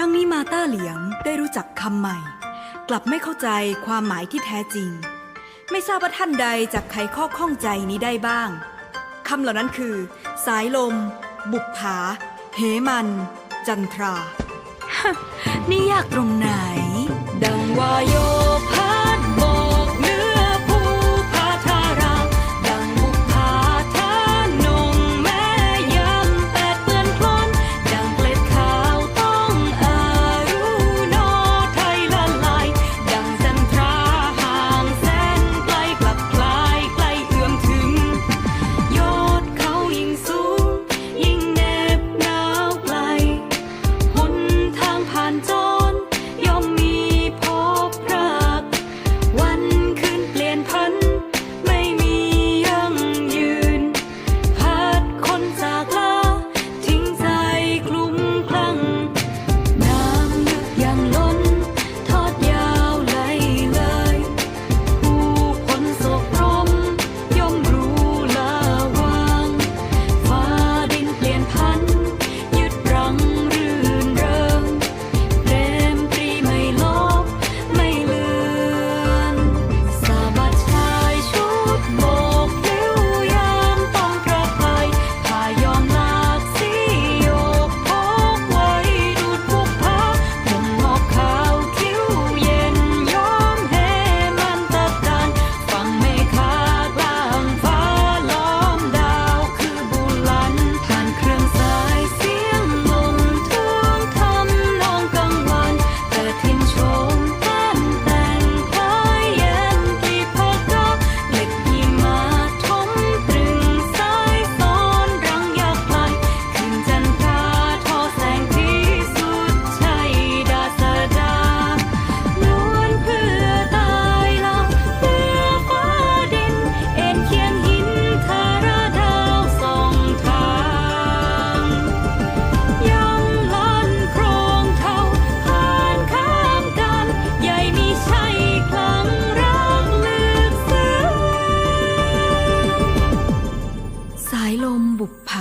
ครั้งนี้มาต้าเหลียงได้รู้จักคำใหม่ กลับไม่เข้าใจความหมายที่แท้จริง ไม่ทราบว่าท่านใดจะไขข้อข้องใจนี้ได้บ้างคำเหล่านั้นคือ สายลม บุบผาเหมัน จันทรา นี่ยากตรงไหน ดังวายโย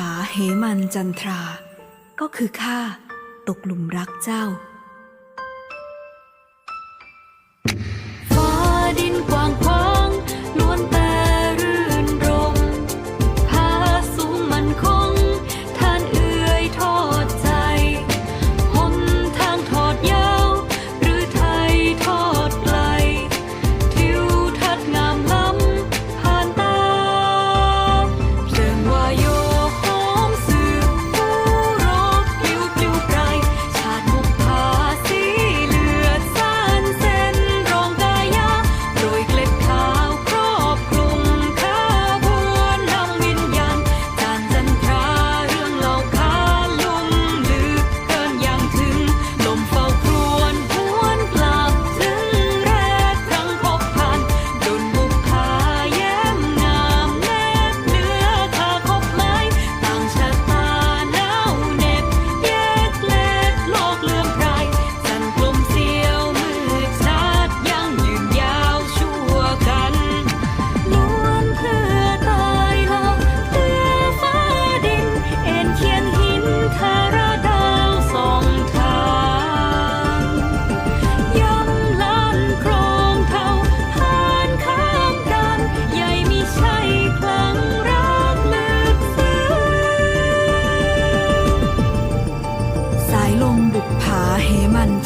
าเหมันจันทรา ก็คือข้าตกหลุมรักเจ้า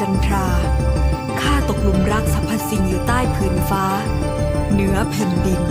จันทรา ข้าตกลุมรักสรรพสิ่งอยู่ใต้พื้นฟ้า เหนือแผ่นดิน